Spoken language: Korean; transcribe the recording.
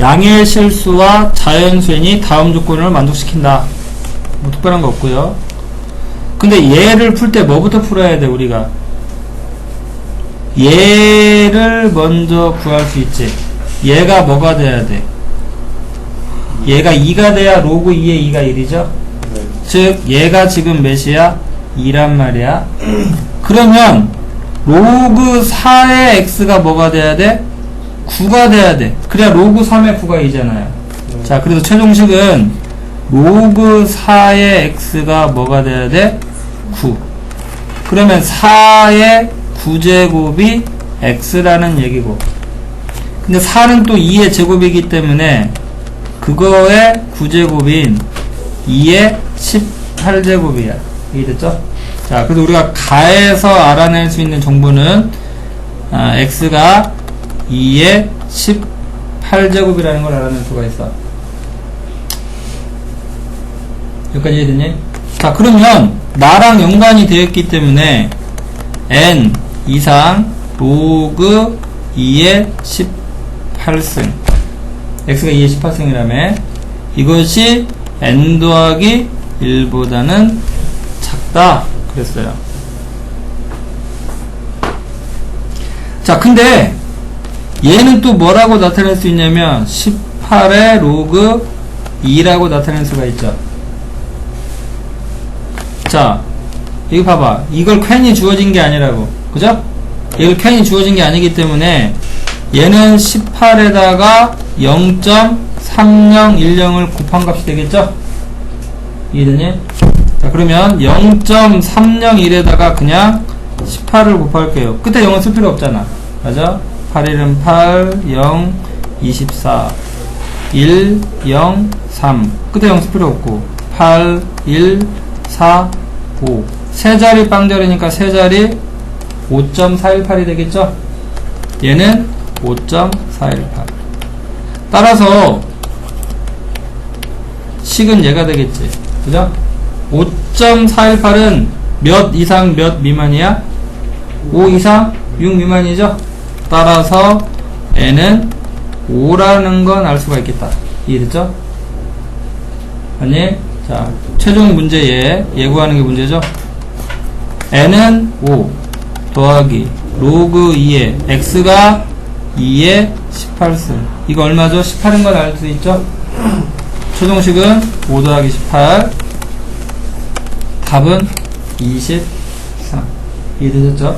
양의 실수와 자연수행이 다음 조건을 만족시킨다. 뭐 특별한 거 없고요. 근데 얘를 풀 때 뭐부터 풀어야 돼 우리가? 얘를 먼저 구할 수 있지. 얘가 뭐가 돼야 돼? 얘가 2가 돼야 로그 2의 2가 1이죠? 네. 즉 얘가 지금 몇이야? 2란 말이야. 그러면 로그 4의 x가 뭐가 돼야 돼? 9가 돼야 돼. 그래야 로그 3의 9가 2잖아요. 자, 그래서 최종식은 로그 4의 x가 뭐가 돼야 돼? 9. 그러면 4의 9제곱이 x라는 얘기고. 근데 4는 또 2의 제곱이기 때문에 그거의 9제곱인 2의 18제곱이야. 이해됐죠? 자, 그래서 우리가 가에서 알아낼 수 있는 정보는 아, x가 2의 18제곱이라는 걸 알아낼 수가 있어. 여기까지 이해됐니? 자, 그러면 나랑 연관이 되어 있기 때문에 n 이상 로그 2의 18승 x가 2의 18승이라며 이것이 n 더하기 1보다는 작다 그랬어요 자 근데 얘는 또 뭐라고 나타낼 수 있냐면 18의 로그 2라고 나타낼 수가 있죠 자 이거 봐봐 이걸 괜히 주어진 게 아니라고 그죠? 이걸 괜히 주어진 게 아니기 때문에 얘는 18에다가 0.3010을 곱한 값이 되겠죠? 이해되니? 자 그러면 0.301에다가 그냥 18을 곱할게요 끝에 0은 쓸 필요 없잖아 맞아? 8 1은 8 0 24 1 0 3 끝에 0쓸 필요 없고 8 1 4 5 세 자리 빵자리니까 세 자리 5.418이 되겠죠? 얘는 5.418 따라서 식은 얘가 되겠지 그죠? 5.418은 몇 이상 몇 미만이야? 5 이상 6 미만이죠? 따라서 n은 5라는 건 알 수가 있겠다 이해됐죠? 아니 자 최종 문제에 예구하는 게 문제죠? n은 5 더하기 로그 2의 x가 2의 18승 이거 얼마죠? 18인 건 알 수 있죠? 최종식은 5 더하기 18 답은 23 이해되셨죠?